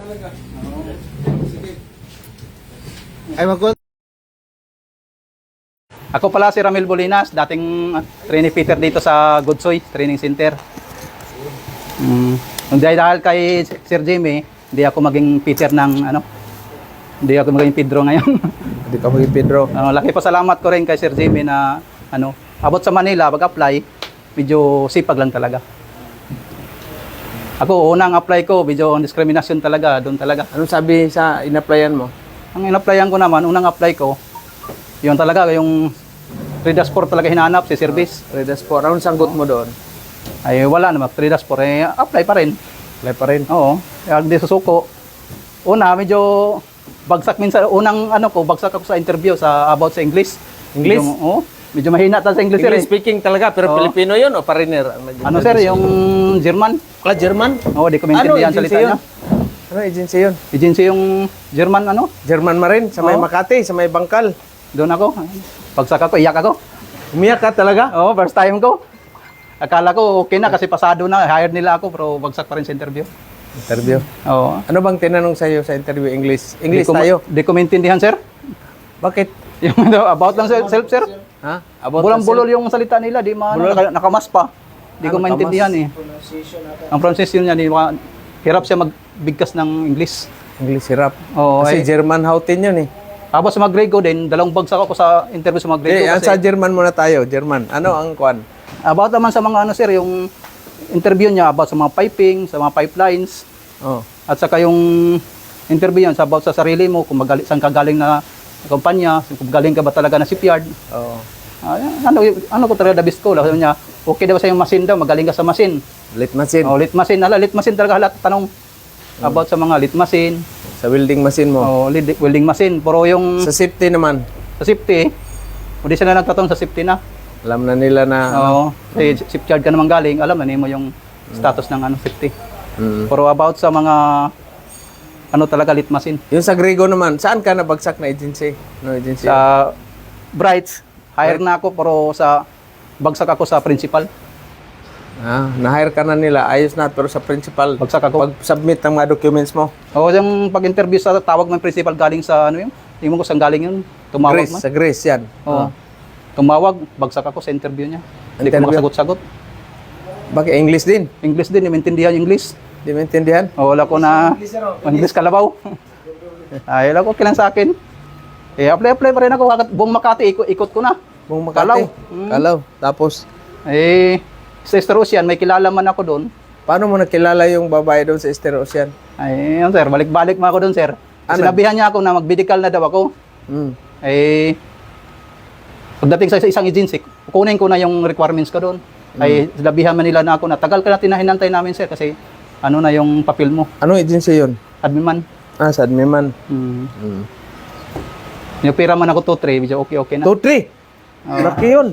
talaga. Oo. Sige. Ay, magkul. Ako pala si Ramil Bolinas, dating trainee Peter dito sa Godsoy Training Center. Mm. Dahil dahil kay Sir Jimmy, hindi ako maging Peter ng ano, hindi ako maging Pedro ngayon. Hindi ka maging Pedro. Uh, laki pasalamat ko rin kay Sir Jimmy na ano, abot sa Manila, pag-apply, medyo sipag lang talaga. Ako, unang apply ko, medyo on discrimination talaga, doon talaga. Anong sabi sa in-applyan mo? Ang in-applyan ko naman, unang apply ko, yun talaga, yung Redas 4 talaga hinanap, si service. Redas po. Anong sanggot mo doon? Ay wala naman, Redas 4, eh, apply pa rin. Apply pa rin. Oo, kaya hindi susuko. Una, medyo bagsak minsan, unang ano ko, bagsak ako sa interview sa about sa English. English? Medyo, oo, medyo mahina ta sa English, sir. English eh. speaking talaga, pero Oo. Filipino yun o foreigner? Ano sir, yung German? Kala German? Oo, di ko Ano maintindihan agency salita yun? niya. Ano agency yun? Agency yung German ano? German marin, sa may Oo. Makati, sa may Bangkal. Doon ako. Pagsak ako, iyak ako. Umiyak ka talaga? Oo, first time ko. Akala ko okay na kasi pasado na, hired nila ako pero bagsak pa rin sa interview. Interview. Oo. Ano bang tinanong sa'yo sa interview English? English Di ko ma- tayo. Di ko maintindihan, sir. Bakit? Yung ano, about lang self, self sir. Ha? About Bulang-bulol yung salita nila, di ma Bulol? naka, nakamas pa. Di ko Ano, maintindihan eh. Ang pronunciation niya, di ma, hirap siya magbigkas ng English. English hirap. Oo, Kasi ay, German houtin yun eh. tapos sa Magrego din, dalawang bagsak ako sa interview sa Magrego. Eh, kasi, sa German muna tayo. German. Ano ang kwan? about naman sa mga ano sir, yung interview niya about sa mga piping, sa mga pipelines, Oh. at saka yung interview yan sa about sa sarili mo, kung magali, saan ka galing na kumpanya, kung galing ka ba talaga na shipyard. Oh. Ah, ano, ano ko talaga dabis ko, sabi niya, okay daw sa yung machine daw, magaling ka sa machine. Lit machine. Oh, lit machine, ala, lit machine talaga lahat tanong about sa mga lit machine, Sa welding machine mo. oh, lead- welding machine, pero yung Sa safety naman. sa safety, hindi sila nagtatanong sa safety na. Alam na nila na Oo, kasi shipyard ka naman galing, alam na mo yung status ng ano safety. Mm. Pero about sa mga ano talaga lit machine Yung sa Grego naman, saan ka nabagsak na agency? No agency? sa Brights, hire na ako pero sa bagsak ako sa principal. Ah, na-hire ka na nila. Ayos na, pero sa principal, Bagsak ako. pag-submit ng mga documents mo, O yung pag-interview sa tawag ng principal galing sa ano yun, tingin mo ko saan galing yun, tumawag Greece, man. sa Greece yan. Oo. Tumawag, bagsak ako sa interview niya. Hindi ko makasagot-sagot. Bakit English din? English din, maintindihan yung English. Di mo intindihan? O wala ko na English kalabaw. Ay, wala ko kilang sa akin. Eh, apply, apply pa rin ako. Buong Makati, ikot, ikot ko na. Buong Kalaw. Makati. Kalaw. Tapos, Eh, sa Easter Ocean, may kilala man ako doon. paano mo nakilala yung babae doon sa Easter Ocean? Ay, yun sir, balik-balik mo ako doon sir. Ano? Sinabihan niya ako na mag-medical na daw ako. Mm. Eh, pagdating sa isang agency, kukunin ko na yung requirements ko doon. Ay, sinabihan man nila na ako na tagal ka na tinahinantay namin sir kasi ano na yung papel mo, Anong agency yun? admin man. Ah, sa Admiman. Hmm. Mm. Yung pira man ako 2-3, medyo okay-okay na. 2-3. Laki yun.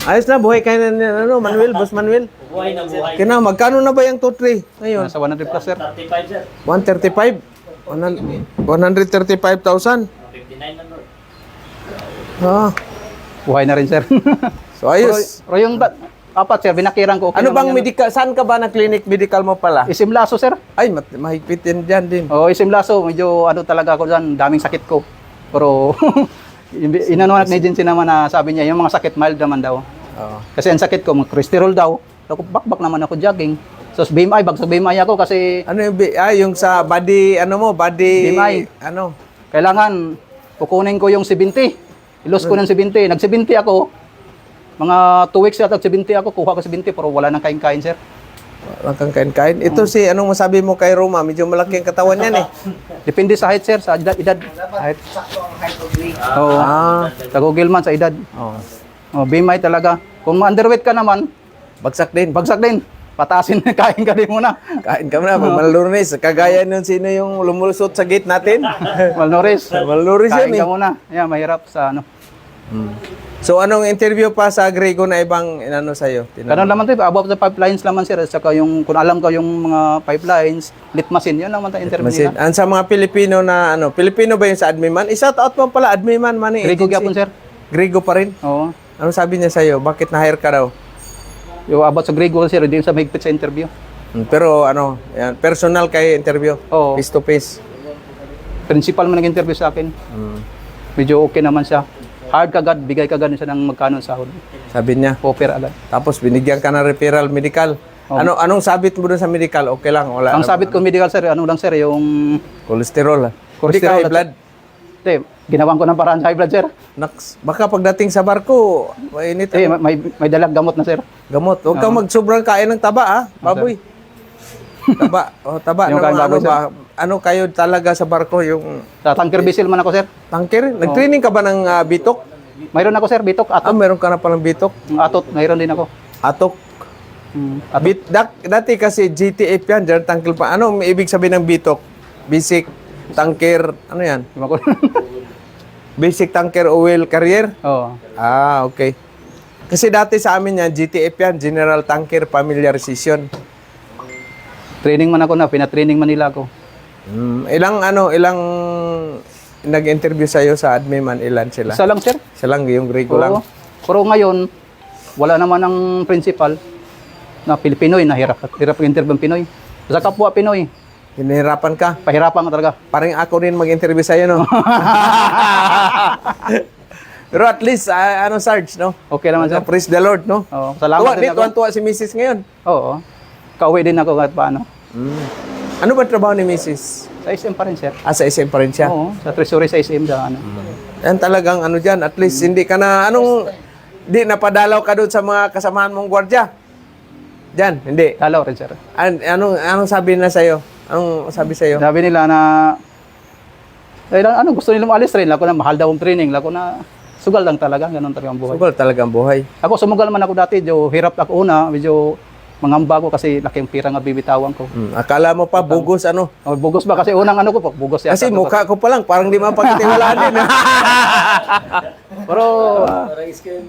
Ayos na, buhay kayo na, ano, Manuel, Boss Manuel. Buhay na buhay. Kina, magkano na ba yung 2-3 ngayon? Nasa 100 plus sir. 35 sir. 135? 135,000? 59 na Lord. Ah, Buhay na rin sir. so ayos. pero, pero yung ba- apat sir, binakiran ko. Okay Ano bang medical, saan ka ba na clinic medical mo pala? Isim laso sir. Ay, mat- mahigpit din dyan din. Oo, isim laso, medyo ano talaga ako dyan, daming sakit ko. Pero inanuhan ng agency naman na sabi niya, yung mga sakit mild naman daw. Oo. Kasi ang sakit ko, cholesterol daw. Ako, bakbak naman ako jogging. So, BMI, bagsak BMI ako kasi Ano yung, bi- ah, yung sa body, ano mo, body, BMI. ano? kailangan kukunin ko yung 70. Ilos ko ng 70. Nag-70 ako. Mga 2 weeks yata, 70 ako. Kuha ko 70 pero wala nang kain-kain, sir. Walang kang kain-kain. Ito si, anong masabi mo kay Roma? Medyo malaki ang katawan yan eh. Depende sa height, sir, sa edad. edad. Height. Oo. Ah, Sa Google man, sa edad. oh. Oh, BMI talaga. Kung ma-underweight ka naman, bagsak din. bagsak din. Patasin, kain ka din muna. Kain ka na, malnuris. Kagaya nun sino yung lumulusot sa gate natin. Malnourished. malnuris Kain yun eh. ka muna. Yeah, mahirap sa ano. So anong interview pa sa Grego na ibang inano sa'yo? Tinanong. Ganun naman tayo, about the pipelines naman sir. At saka yung, kung alam ko yung mga pipelines, lit machine, yun naman tayo interview nila. Ang sa mga Pilipino na ano, Pilipino ba yung sa Admiman? Isa out mo pala Admiman man eh. Grigo gyapon sir. Grigo pa rin. Oo. Ano sabi niya sa'yo? Bakit na-hire ka daw? Yung about sa Grego sir, hindi sa mahigpit sa interview. Mm, Pero ano, yan, personal kay interview. Oo. Face to face. Principal man nag-interview sa akin. Mm. Medyo okay naman siya. Hard kagad, bigay kagad siya ng magkano sahod. Sabi niya. Offer agad. Tapos binigyan ka ng referral medical. Oo. Ano anong sabit mo doon sa medical? Okay lang, wala. Ang sabit ko medical sir, ano lang sir, yung cholesterol. ah. Hindi ka Cholesterol high blood. Hindi, ginawan ko ng paraan sa high blood sir. Naks, baka pagdating sa barko, mainit Eh, ang may, may dalag gamot na sir. gamot. Huwag kang magsobrang kain ng taba, ha? Baboy. Taba. Oh, taba. Yung Ano, kain ano, baboy, sir? ba? Ano kayo talaga sa barko? Yung Sa tanker vessel man ako sir. tanker? Nag-training ka ba ng ah, bitok? Mayroon ako sir, bitok, Ah, atot. meron ka na palang bitok? Atot, mayroon din ako. Atok. Hmm. Bit, dak, dati kasi GTF yan, Jar Tangkil pa. Ano may ibig sabihin ng bitok? Basic tanker, ano yan? Di ba ko? Basic tanker oil carrier? Oo. Ah, okay. Kasi dati sa amin yan, GTF yan, General Tanker Familiarization. Training man ako na, pina-training man nila ako. Mm, ilang ano, ilang nag-interview sa'yo sa admin man, ilan sila? Isa lang sir. Siya lang, yung grade ko lang. Pero ngayon, wala naman ang principal na Pilipinoy, na hirap, hirap interview ng Pinoy. Sa kapwa Pinoy, Hinahirapan ka. pahirapan ka talaga. Parang ako rin mag-interview sa'yo, no? Pero at least, ah, ano, Sarge, no? Okay naman sir. Praise the Lord, no? Oo, salamat Tuwa, din di, ako. tuwan-tuwa si Mrs. ngayon. Oo. Kauwi din ako kahit paano. Ano ba trabaho ni Mrs.? Sa SM pa rin sir. Ah, sa SM pa rin siya. Oo, sa treasury sa SM da ano. Yan talagang ano dyan, at least hindi ka na, anong, di napadalaw ka doon sa mga kasamahan mong gwardya. Diyan, hindi. Dalaw rin sir. An, anong, anong sabi na sa'yo? Anong sabi sa'yo? Sabi nila na eh, ano gusto nila maalis rin ako na mahal daw ang training ako na sugal lang talaga ganun talaga ang buhay. Sugal talagang buhay. Ako sumugal man ako dati, medyo hirap ako una, medyo mangamba ko kasi laki ang pira nga bibitawan ko. Hmm, akala mo pa, bugos ano? Oh, bugos ba kasi unang ano ko po, bugos yata. Kasi mukha ko pa lang, parang di mapagkatiwalaan din. Pero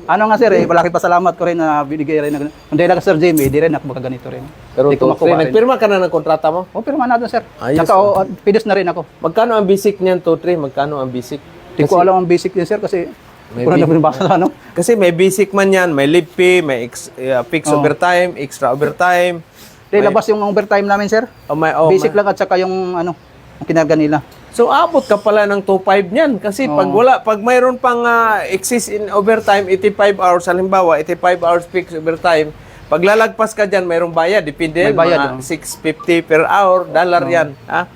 ano nga sir, eh, malaki pasalamat ko rin na binigay rin na Hindi lang Sir Jamie, di rin ako makaganito rin. Pero to, rin. nagpirma ka na ng kontrata mo? Oh, pirma natin sir. Ayos, Tsaka oh, pidos na rin ako. Magkano ang basic niyan, 2-3? Magkano ang basic? Hindi ko alam ang basic din sir kasi May wala na binabasa sa ano. Kasi may basic man yan, may leave pay, may ex, uh, fixed Oh. overtime, extra overtime. Hindi, labas yung overtime namin sir. Oh, may, oh, basic may- lang at saka yung ano, ang kinarga nila. So abot ka pala ng 2.5 niyan kasi pag wala pag mayroon pang ah, excess in overtime 85 hours halimbawa 85 hours fixed overtime pag lalagpas ka diyan mayroong bayad depende May bayad, mga oh. 650 per hour dollar yan ha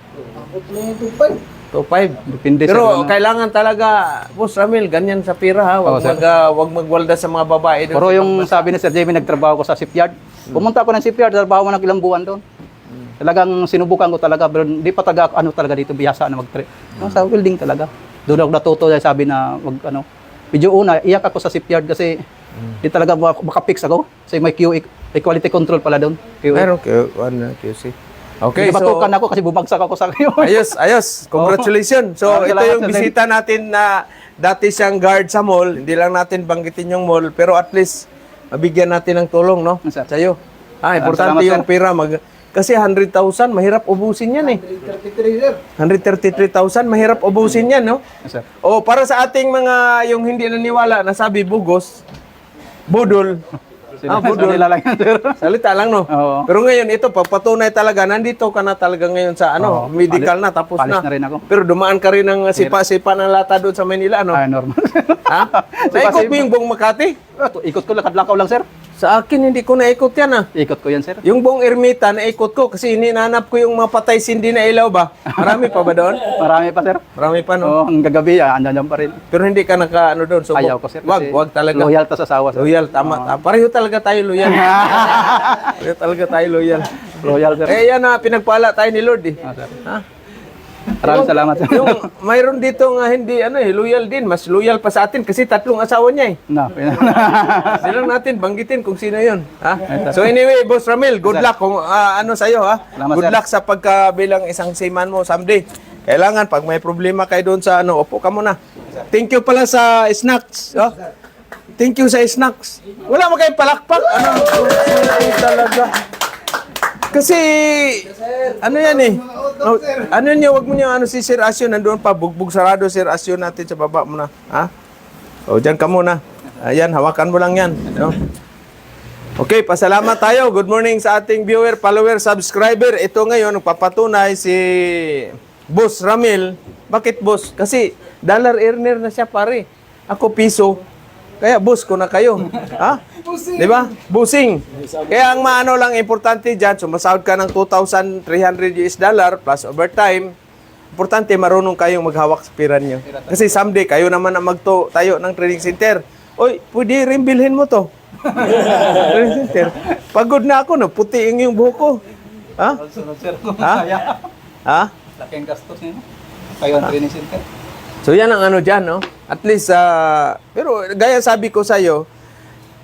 2.5 Depende pero ano. kailangan talaga Boss Ramil ganyan sa pira ha wag Oo, sir. mag ah, wag magwalda sa mga babae doon Pero yung sabi ni Sir Jamie, nagtrabaho ko sa shipyard. Pumunta ako ng shipyard, trabaho ko ng ilang buwan doon. Talagang sinubukan ko talaga, pero hindi pa talaga ako- ano talaga dito, biyasa na mag-train. Sa welding talaga. Doon ako natuto dahil sabi na, wag, ano, medyo una, iyak ako sa shipyard kasi di talaga mak- makapix ako. Kasi may QA, may quality control pala doon. QA. meron kayo ano QC okay Okay, so ako kasi bumagsak ako sa QA. Ayos, ayos. Congratulations. So, ito yung bisita natin na dati siyang guard sa mall. Hindi lang natin banggitin yung mall, pero at least mabigyan natin ng tulong, no? Sir. Sa'yo. Ah, importante salamat, yung sir. pera. Mag kasi 100,000, mahirap ubusin yan eh. 33 sir. 133,000, mahirap ubusin yan, no? Sir. O, para sa ating mga yung hindi naniwala, nasabi bugos, budol. Ah, budol. Nila lang yan, sir. Salita lang, no? Oo. Pero ngayon, ito, papatunay talaga, nandito ka na talaga ngayon sa, ano, Oo. medical na, tapos Palis na. na rin ako. Pero dumaan ka rin ng sipa-sipa ng lata doon sa Manila, ano? Ah, normal. Ha? Naikot mo yung buong Makati? Ah, Ikot ko, lakad-lakaw lang, sir. Sa akin, hindi ko naikot yan, ah. Ikot ko yan, sir. Yung buong ermita, naikot ko kasi ininanap ko yung mga patay sindi na ilaw ba? Marami pa ba doon? Marami pa, sir. Marami pa, no? Oo, hanggang gabi, ah, andyan pa rin. Pero hindi ka naka, ano doon, subok. Ayaw ko, sir. Wag, kasi wag talaga. Loyal ta sa asawa, sir. Loyal, tama. tama. Pareho talaga tayo loyal. Pareho talaga tayo loyal. Loyal, sir. Eh, yan na, pinagpala tayo ni Lord, eh. Ah, sir. Ha? Maraming salamat, yung mayroon dito nga hindi ano eh loyal din. Mas loyal pa sa atin kasi tatlong asawa niya eh. Na, Hindi lang natin banggitin kung sino 'yon ha? So anyway boss Ramil good luck kung ah, ano sa iyo ha? Salamat, good sir. luck sa pagkabilang isang seaman mo someday. Kailangan pag may problema kayo doon sa ano upo ka muna. Thank you pala sa snacks oh. thank you sa snacks. Wala mo kayong palakpak? Ano? Talaga kasi ano yan eh Oh, ano niya wag mo niya ano si Sir Asyon nandoon pa bugbog sarado Sir Asyon natin sa baba mo na ha o diyan ka muna ayan hawakan mo lang yan no? Okay, pasalamat tayo. Good morning sa ating viewer, follower, subscriber. Ito ngayon, nagpapatunay si Boss Ramil. Bakit boss? Kasi dollar earner na siya pare. Ako piso. Kaya boss ko na kayo. ha? Di ba? Busing. Kaya ang maano lang importante dyan, sumasahod ka ng 2,300 US dollar plus overtime. Importante marunong kayong maghawak sa pira nyo. Kasi someday, kayo naman ang magto tayo ng training center. Oy, pwede rin bilhin mo to. training center. Pagod na ako, no? Putiin yung buhok ko. Ha? Ha? Ha? Laking gastos niyo. Kayo ang training center. So yan ang ano dyan, no? At least, ah, pero gaya sabi ko sa'yo,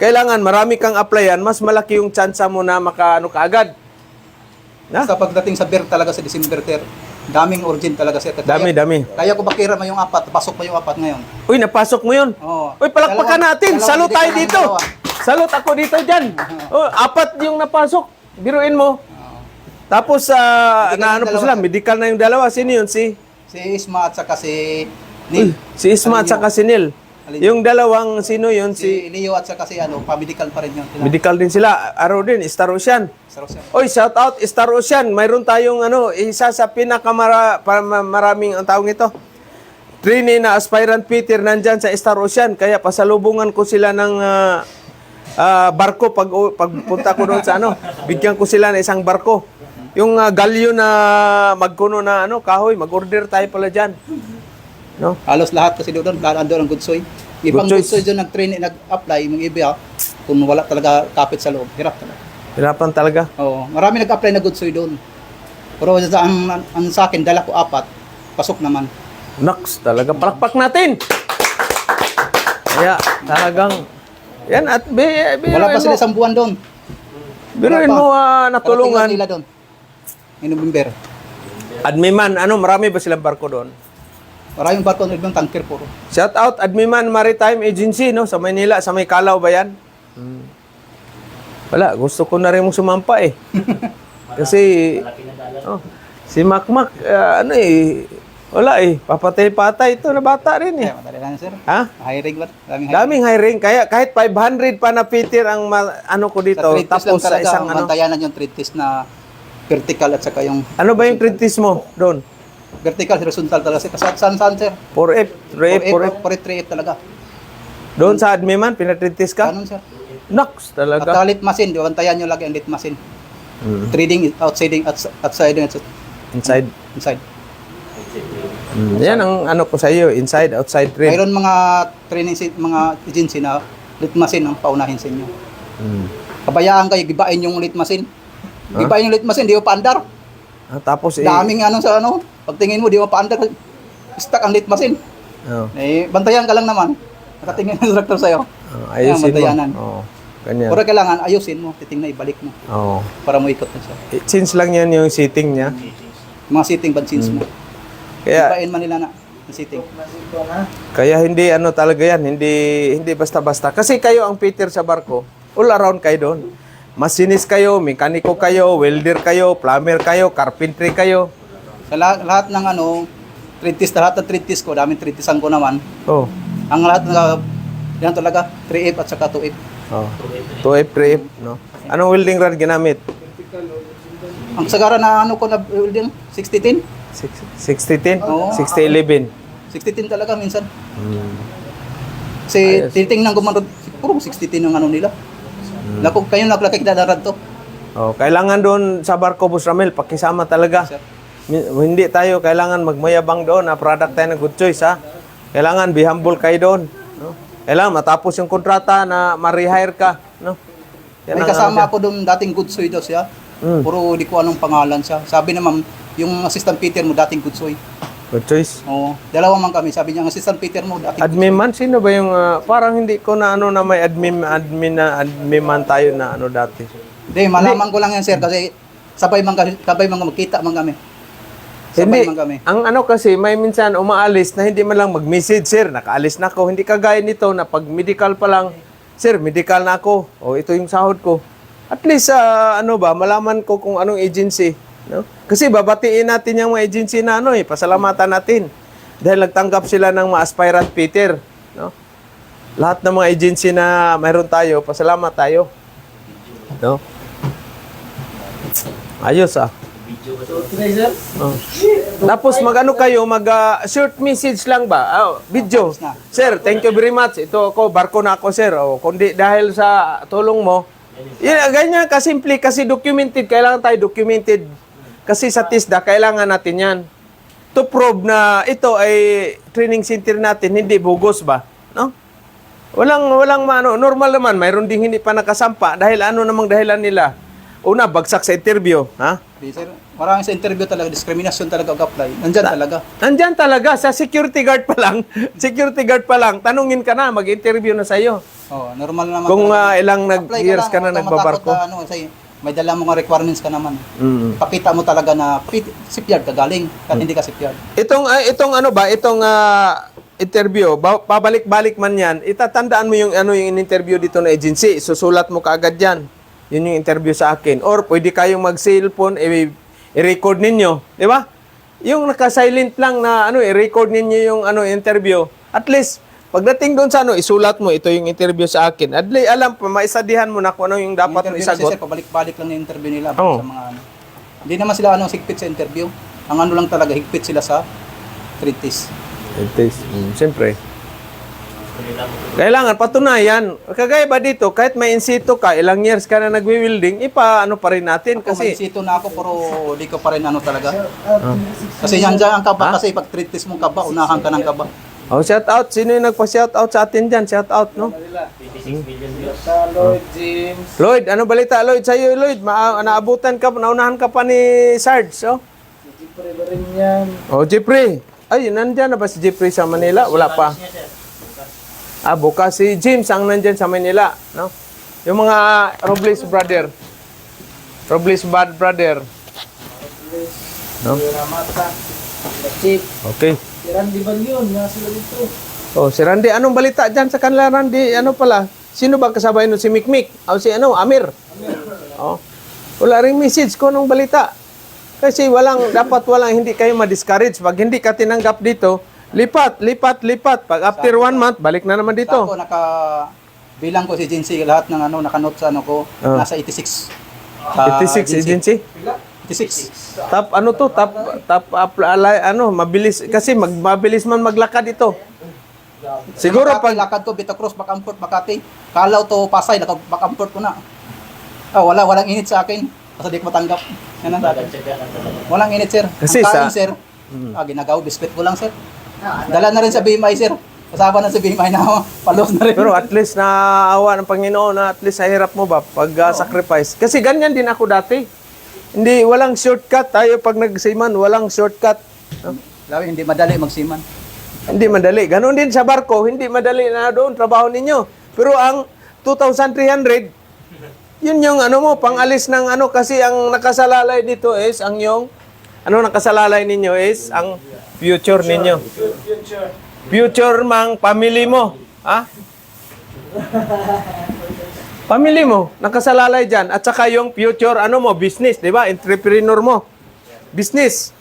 kailangan marami kang applyan, mas malaki yung chance mo na makaano kaagad. Na? Sa pagdating sa beer talaga sa December ter, daming urgent talaga sir. Kaya- Dami, dami. Kaya ko bakira mo yung apat, pasok mo yung apat ngayon. Uy, napasok mo yun. Oo. Uy, palakpakan Dalawa- natin. dalawa, Salute hindi tayo ka dito. dalawa. Salute ako dito dyan. Oh, apat yung napasok. Biruin mo. Tapos, ah, Medical na ano po dalawa. sila, medical na yung dalawa. Sino yun? Si, Si Isma at saka si Neil. si Isma at saka si Neil. Alinyo. Yung dalawang, sino yun? Si Si, Leo at saka si ano, pa-medical pa rin yun. Sila. medical din sila. Araw din, Star Ocean. Sarap siya. Oy, shout out Star Ocean. Mayroon tayong ano, isa sa pinakamara para maraming ang tawag nito. Trainee na aspirant Peter nandyan sa Star Ocean. Kaya pasalubungan ko sila ng ah, ah, barko pag pagpunta ko doon sa ano. Bigyan ko sila ng isang barko. Yung ah, galyo na magkuno na ano, kahoy, mag-order tayo pala diyan. No? Halos lahat kasi doon, lahat doon ang Gudsoy. Ibang Good Gudsoy choice. doon nag-train, nag-apply, yung iba, kung wala talaga kapit sa loob, hirap talaga. Hirapan talaga. Oo, marami nag-apply na Gudsoy doon. Pero sa, ang, ang, ang sa akin, dala ko apat, pasok naman. Naks, talaga palakpak natin. Kaya talagang yan at bi, bi, Wala pa sila isang buwan doon. Biruin mo lang natulungan. nila doon. Ngayong November. Admiman, ano, marami ba silang barko doon? Maraming barko ng ibang tanker puro. Shout out Admiman Maritime Agency, no? Sa Maynila, sa may Kalaw ba yan? Hmm. Wala, gusto ko na rin mong sumampa eh. Kasi, oh, si Makmak, ah, ano eh, wala eh, papatay-patay ito na bata rin eh. Kaya madali lang sir. Ha? Hiring ba? Daming hiring. Daming hiring, kaya kahit 500 pa na Peter ang ma- ano ko dito, Sa tapos sa isang ang ano. bantayanan yung treatise na vertical at saka yung Ano ba yung treatise mo doon? Vertical, horizontal talaga. Kasi saan saan saan sir? 4F, 3F, 4F. 4F, 3F talaga. Doon sa Admiman, pinatreatise ka? Ganun sir. At talaga. lit machine, di ba? bantayan nyo lagi ang lit machine. Mm. Trading, outsiding, outs- outsiding, outs- Inside. inside. Mm. Yan ang ano ko sa iyo, inside, outside trade. Mayroon mga training, mga agency na lit machine ang paunahin sa inyo. Mm. Kabayaan kayo, gibain yung lit machine. Gibain yung lit machine, di mo paandar. Ah, tapos eh, Daming ano sa ano, pagtingin mo, di mo paandar. Stuck ang lit machine. oh, Eh, bantayan ka lang naman. Nakatingin ang instructor sa'yo. oh, ayusin bantayanan. mo. Oh, ganyan. Pero kailangan ayusin mo, titingnan, ibalik mo Oh. para mo ikot na siya. Eh, Since lang yan yung sitting niya. Mga sitting bad scenes mo. Kaya Ibain man nila na ang sitting. kaya hindi ano talaga yan, hindi hindi basta-basta. Kasi kayo ang Peter sa barko, all around kayo doon. Masinis kayo, mekaniko kayo, welder kayo, plumber kayo, carpentry kayo. Sa lahat, lahat ng ano, treatise, lahat ng treatise ko, daming treatisean ko naman. Oh. Ang lahat na, yan talaga, 3F at saka 2F. Oh. 2F, 3F, no? Anong welding rod ginamit? Ang sagara na ano ko na building, 6010. 6010? Oo. 6011? 6010 talaga minsan. Hmm. Kasi titingnan ko man, puro 6010 ang ano nila. Hmm. Naku, kayo naglaki dadarad to. Oh, kailangan doon sa barko, Boss Ramel, pakisama talaga. Sir. Hindi tayo kailangan magmayabang doon na product tayo ng good choice, ha? Kailangan be humble kayo doon. No? Kailangan matapos yung kontrata na ma-rehire ka. No? Yan May kasama ano ako doon, dating good soy daw siya. Mm. Puro di ko anong pangalan siya. Sabi naman, yung assistant Peter mo, dating good soy. Good choice. Oo, dalawa man kami. Sabi niya, ang assistant Peter mo, dating Admin man, sino ba yung, ah, parang hindi ko na ano na may admin, admin na admin man tayo na ano dati. Hindi, malaman ko lang yan, sir, kasi sabay man kami, sabay man magkita man kami. Sabay Hindi, man kami. ang ano kasi, may minsan umaalis na hindi man lang mag-message, sir, nakaalis na ako. Hindi kagaya nito na pag medical pa lang, sir, medical na ako. O ito yung sahod ko. At least, ah, ano ba, malaman ko kung anong agency. No? Kasi babatiin natin yung mga agency na ano eh, pasalamatan natin. Dahil nagtanggap sila ng mga aspirant Peter. No? Lahat ng mga agency na mayroon tayo, pasalamat tayo. No? Ayos ah. Oh. Tapos magano kayo, mag ah, short message lang ba? Ah, video. Sir, thank you very much. Ito ako, barko na ako, sir. Oh, kundi dahil sa tulong mo. Yan, ganyan kasimple kasi documented. Kailangan tayo documented. Kasi sa TISDA, kailangan natin yan. To prove na ito ay training center natin, hindi bogus ba? No? Walang, walang ano, normal naman. Mayroon ding hindi pa nakasampa. Dahil ano namang dahilan nila? Una, bagsak sa interview. Ha? Sir, maraming sa interview talaga, discrimination talaga mag-apply. Nandyan talaga. Nandyan talaga, sa security guard pa lang, security guard pa lang, tanungin ka na, mag-interview na sa'yo. Oh, normal naman. Kung talaga. ah, ilang Apply nag-years ka na huwag kang nagbabarko. matakot na ano, kasi may dala mo nga requirements ka naman. Mm. Pakita mo talaga na shipyard ka galing, kahit hindi ka shipyard. Itong, ah, itong ano ba, itong ah, interview, ba- pabalik-balik man yan, itatandaan mo yung, ano, yung interview dito na agency, susulat mo kaagad yan. Yun yung interview sa akin. Or pwede kayong mag-cellphone, i-record ninyo. Di ba? Yung naka-silent lang na ano, i-record ninyo yung ano, interview. At least, pagdating doon sa ano, isulat mo, ito yung interview sa akin. At least, alam pa, maisadihan mo na kung ano yung dapat mo isagot. Sir, pabalik-balik lang yung interview nila Oo. sa mga ano. Hindi naman sila ano, higpit sa interview. Ang ano lang talaga, higpit sila sa treatise. Is, mm, siyempre. Kailangan patunayan. Kagaya ba dito, kahit may in situ ka, ilang years ka na nagwi-welding, ipa ano pa rin natin Kasi, kasi sito na ako, pero di ko pa rin ano talaga. Kasi yan dyan ang kaba, kasi pag treatise mong kaba, unahan ka ng kaba. Oh, shout out. Sino yung nagpa-shout out sa atin diyan? Shout out, no? 26 million views. Sa Lloyd James. Lloyd, ano balita Lloyd sa iyo, Lloyd? Ma naabutan ka, naunahan ka pa ni Sarge, oh? Siyempre ba rin yan. Oh, Jeffrey. Ay, nandiyan na ba si Jeffrey sa Manila? Wala pa. Ah, bukas si James ang nandyan sa Manila, no? Yung mga Robles brother. Robles bad brother. No? Si. Si Chief. Okay. Si Randy Balyon. Nasa sila dito. Oh, si Randy, anong balita dyan sa kanila, Randy? Ano pala? Sino ba kasabay nun? Si Mikmik? O si ano? Amir? Oh. Wala ring message ko nung balita. Kasi walang, dapat walang hindi kayo ma-discourage. Pag hindi ka tinanggap dito, lipat, lipat, lipat. Pag after one month, balik na naman Sa dito. ako, naka, bilang ko si Jinsi, lahat ng ano, nakanote sa ano ko, Oh. nasa 86. Sa 86 agency. 86. Top ano to? Top top up, ano, mabilis kasi mag, mabilis man maglakad ito. Siguro Makati, pag lakad ko, Vita Cruz, Bakamport, Makati. Kalaw to, Pasay, lakad, Bakamport ko na. Ah, wala, walang init sa akin. Kasi di ko matanggap. Yan ang talaga. Walang init, sir. Kasi Ang sa- kain, sir. Ah, ginagaw, biskwit ko lang, sir. Dala na rin sa BMI, sir. Kasama na sa BMI na ako. Palos na rin. pero at least naawa ng Panginoon na at least sa hirap mo ba pag ah, sacrifice. Kasi ganyan din ako dati. Hindi walang shortcut tayo pag nagsiman, walang shortcut. No? Lawi, hindi madali magsiman. Hindi madali. Ganon din sa barko, hindi madali na doon trabaho ninyo. Pero ang 2,300, yun yung ano mo, pangalis ng ano, kasi ang nakasalalay dito is, ang yung, ano nakasalalay ninyo is, ang future ninyo. Future mang family mo. Ha? Family mo, nakasalalay dyan. At saka yung future, ano mo, business, di ba? Entrepreneur mo. Business.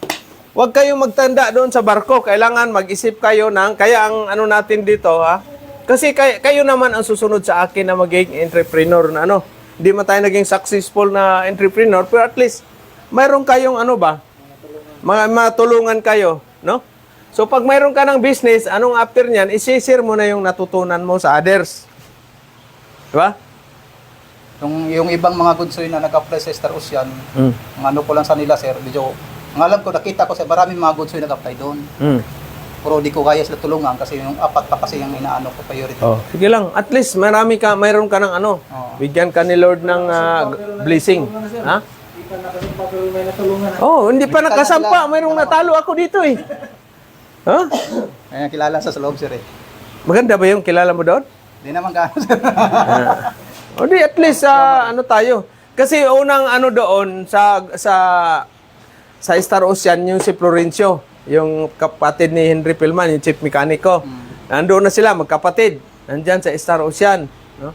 Huwag kayong magtanda doon sa barko. Kailangan mag-isip kayo ng, kaya ang ano natin dito, ha? Kasi kay, kayo naman ang susunod sa akin na maging entrepreneur na ano. Hindi man tayo naging successful na entrepreneur, pero at least, mayroon kayong ano ba? Mga matulungan kayo, no? So pag mayroon ka ng business, anong after niyan, isi-share mo na yung natutunan mo sa others. Di ba? Yung, yung ibang mga goods na nag-apply sa Star Ocean, Mm. ang ano ko lang sa nila, sir, medyo, ang alam ko, nakita ko sa maraming mga na nag-apply doon. Mm. Pero di ko kaya sila tulungan kasi yung apat pa kasi yung inaano ko priority. Oh, sige lang. At least marami ka, mayroon ka ng ano. Oo. Bigyan ka ni Lord ng ah, blessing. Ha? Hindi pa nakasampa pero may natulungan. Oh, hindi pa nakasampa. Mayroong natalo ako dito eh. Ha? Kaya kilala sa loob, sir eh. Maganda ba yung kilala mo doon? Di naman gaano, sir. Ah. O di at least sa ano tayo. Kasi unang ano doon sa sa sa Star Ocean yung si Florencio, yung kapatid ni Henry Pilman, yung chief mekaniko. Nandoon na sila magkapatid. Nandyan sa Star Ocean, no?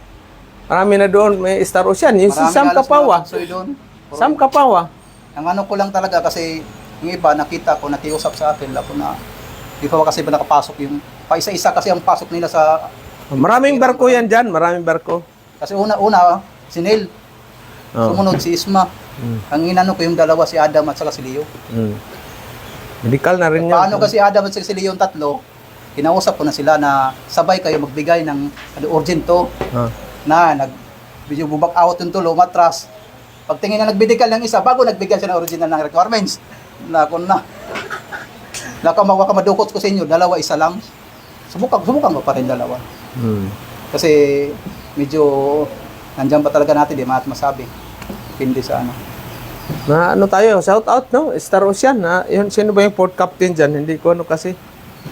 Marami na doon may Star Ocean, yung si Marami Sam halos mga Kapawa. doon. Sam Kapawa. Ang ano ko lang talaga kasi yung iba nakita ko nakiusap sa akin ako na di pa kasi ba nakapasok yung pa isa-isa kasi ang pasok nila sa Maraming barko yan dyan, maraming barko. Kasi una-una si Neil Oh. Sumunod si Isma. Ang inano ko yung dalawa si Adam at saka si Leo. Mm. Medical na rin yun. Paano kasi Adam at saka si Leo yung tatlo, kinausap ko na sila na sabay kayo magbigay ng ano, urgent to Ah. na nag video bubak out yung tulo, matras. Pagtingin na nagbidikal ng isa, bago nagbigay siya ng original ng requirements. Nakon na. Naka mawa ka madukot ko sa inyo, dalawa isa lang. Subukan, subukan mo pa rin dalawa. Mm. Kasi medyo nandiyan pa talaga natin, di mat masabi. Hindi sa ano. Na ano tayo, shout out no, Star Ocean na. Yun sino ba yung port captain diyan? Hindi ko ano kasi.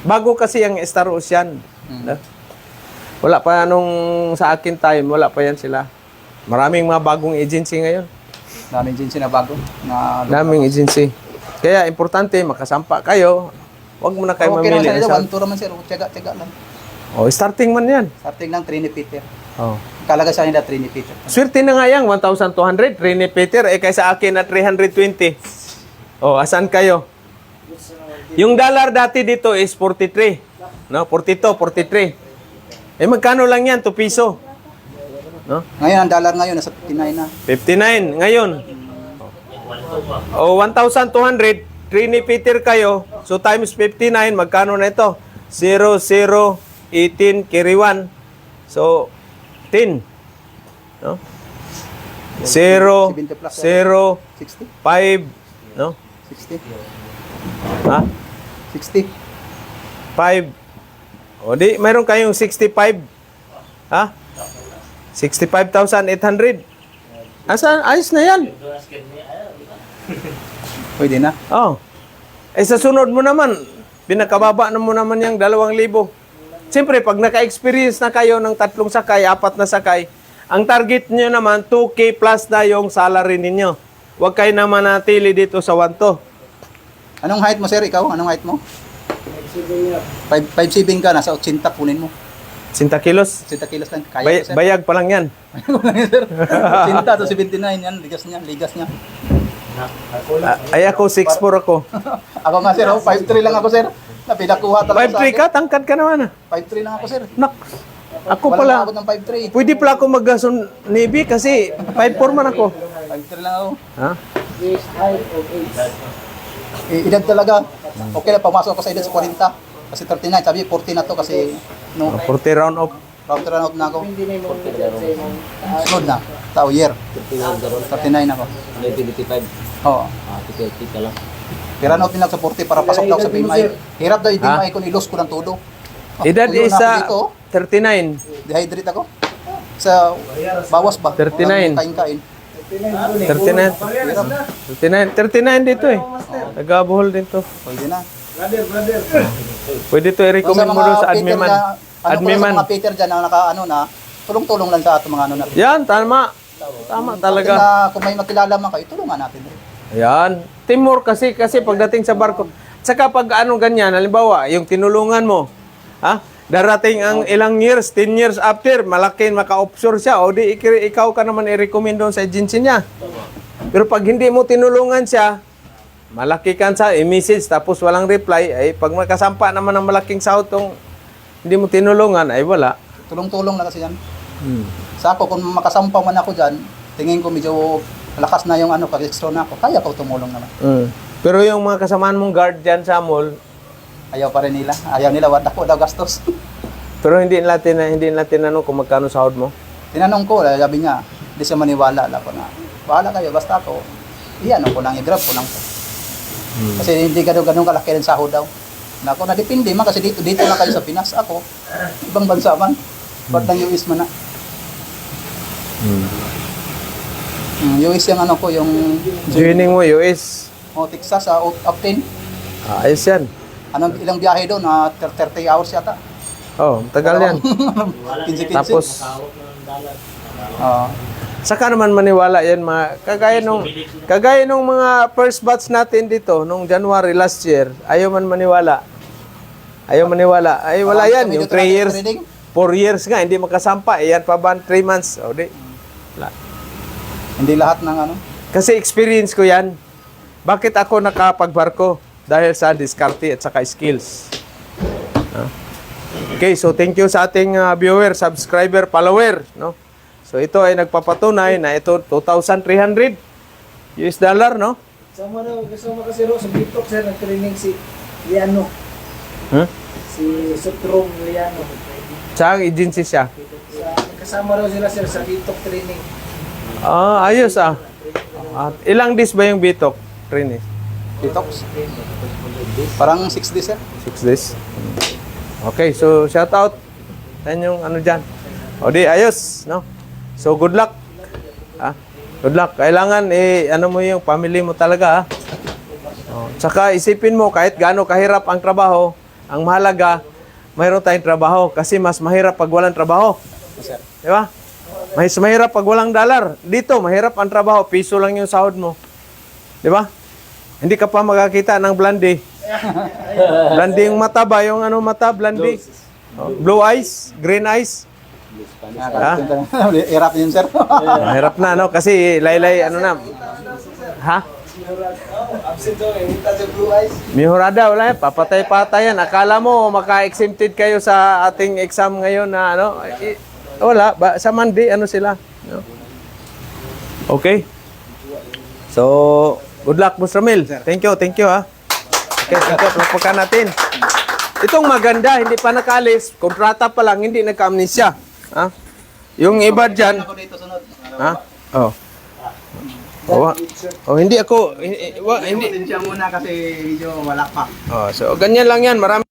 Bago kasi ang Star Ocean. No? Wala pa nung sa akin time, wala pa yan sila. Maraming mga bagong agency ngayon. Namin din sinabago na Daming agency. Kaya importante makasampa kayo. Huwag mo na kayo okay naman mamili. sa ng nila, shout- one tour naman sir, tiyaga, tiyaga lang. Oh, starting man yan. Starting ng Trini Peter. Oh. Kalaga sa nila Trini Peter. Swerte na nga yan, 1,200. Rene Peter, eh kaysa akin na 320. Oh, asan kayo? Yung dollar dati dito is 43. No, 42, 43. Eh magkano lang yan? 2 piso. No? Ngayon, ang dollar ngayon, nasa 59 na. 59 ngayon. O 1,200, Trini Peter kayo. So times 59, magkano na ito? 0, 0, 18, carry 1. So 10. No? 0, 70 plus, 0, 60? 5, no? 60? Ha? 60? 5. O di, mayroon kayong 65. Ha? 65,800. Asa, ayos na yan. Pwede na. Oh. Eh sa sunod mo naman, pinakababa na mo naman yung dalawang libo. Siyempre, pag naka-experience na kayo ng tatlong sakay, apat na sakay, ang target nyo naman, 2K plus na yung salary ninyo. Huwag kayo na manatili dito sa 1 to. Anong height mo, sir? Ikaw? Anong height mo? 5'7 ka, nasa 80 kunin mo. 60 kilos. 80 kilos lang. Kaya Bay- ko, sir. bayag pa lang yan. sir. 80 to 79 yan. Ligas niya. Ligas niya. Ah, ay ako, 6'4 ako. ako nga, sir. Oh, 5'3 lang ako, sir. Na pinakuha talaga 5'3 ka, tangkad ka naman ah. 5'3 lang ako, sir. Nak, ako Wala pala. ako ng 5'3. Pwede pala ako mag-gason Navy kasi 5'4 man ako. 5'3 lang ako. Ha? Is height of age. Eh, edad talaga. Okay na, pumasok ako sa edad sa 40. Kasi 39. Sabi, 40 na to kasi no, 40 round off. round out na ako. Sunod na. Tao year. 39 ako. May 25. Oo. Ah, ticket ka lang. Tira na pinag sa 40 para pasok daw sa PMI. Hirap daw yung Ha? PMI ko ni-lose ko ng todo. Oh, Edad na is dito. 39. Dehydrate ako. Sa bawas ba? 39. Kain-kain. 39. 39. 39 dito eh. Nag-abuhol din to. Pwede na. Pwede to i-recommend mo doon sa admin man. Ano Admin ko sa man. mga Peter dyan na naka ano na, tulong-tulong lang sa ato mga ano natin. Yan, tama. Tama talaga. Na, kung may makilala man kayo, tulungan natin. Yan. Teamwork kasi kasi pagdating sa barko. Saka pag ano ganyan, halimbawa, yung tinulungan mo, ha? Darating ang ilang years, 10 years after, malaki maka-offshore siya, o di ik- ikaw ka naman i-recommend doon sa agency niya. Pero pag hindi mo tinulungan siya, malaki kan sa i-message tapos walang reply, ay pag makasampa naman ng malaking sahod tong hindi mo tinulungan, ay wala. Tulong-tulong na kasi yan. Hmm. Sa ako, kung makasampaw man ako dyan, tingin ko medyo lakas na yung ano, pag-extra na ako, kaya ko tumulong naman. Mm. Pero yung mga kasamaan mong guard dyan sa mall, Ayaw pa rin nila. Ayaw nila, wala ko daw gastos. pero hindi nila tina, hindi nila tinanong kung magkano sahod mo. Tinanong ko, sabi niya, hindi siya maniwala. Alam ko na, bahala kayo, basta ako, iyan ko lang, i-grab ko lang. Kasi hindi ganun ganun kalaki rin sahod daw. Na ako, na depende man kasi dito, dito lang kayo sa Pinas. Ako, ibang bansa man. Ba't lang US man na? Mm, US yung ano ko, yung Joining mo US. oh, Texas, uh, Octane. Ah, ayos yan. Anong ilang biyahe doon? na 30 hours yata. Oh, tagal yan. 15-15. Tapos, Oo. saka naman maniwala yan mga, kagaya nung, kagaya nung mga first batch natin dito, nung January last year, ayaw man maniwala. Ayaw maniwala. Ay, wala yan. Yung dito 3 natin years, trading. 4 years nga, hindi makasampa. Eh, yan pa ba 3 months? O, di. Wala. Hindi lahat ng ano. Kasi experience ko yan. Bakit ako nakapagbarko? Dahil sa diskarte at saka skills. Ah. Okay, so thank you sa ating uh, viewer, subscriber, follower, no? So ito ay nagpapatunay na ito 2,300 US dollar, no? Sama na, kasama kasi ro sa Bitok sir, nag-training si Liano. Huh? Si Sutrom Liano. Saan agency siya? Sa, kasama raw sila sir sa Bitok training. Ah, ayos ah. At ilang days ba yung Bitok training? Detox. Parang 6 days, sir. Six days. Okay, so shout out. Yan yung ano dyan. O di, ayos, no? So, good luck. Ah, good luck. Kailangan, eh, ano mo yung family mo talaga, ah. Oh, tsaka isipin mo, kahit gaano kahirap ang trabaho, ang mahalaga, mayroon tayong trabaho. Kasi mas mahirap pag walang trabaho. Sir. Di ba? Mas mahirap pag walang dollar. Dito, mahirap ang trabaho. Piso lang yung sahod mo. Di ba? Hindi ka pa makakita ng blondie. blondie yung mata ba? Yung ano mata? Blondie. Oh, blue eyes? Green eyes? Ah, Hirap yun, sir. Mahirap na, no? Kasi laylay, ano na. Ha? Mihurada, wala yan. Papatay-patayan. Akala mo, maka-exempted kayo sa ating exam ngayon na ano. Eh, wala. Ba, sa Monday, ano sila? No? Okay. So, good luck, Boss Ramil. Thank you, thank you, ha. Okay, thank you. Palakpakan natin. Itong maganda, hindi pa nakalis. Kontrata pa lang, hindi nagka-amnesia. Ha? Yung iba dyan, ha? Oh. Oh, oh, hindi ako, hindi, wa- hindi, Pasensya muna kasi medyo wala pa. Oh, so ganyan lang yan. Marami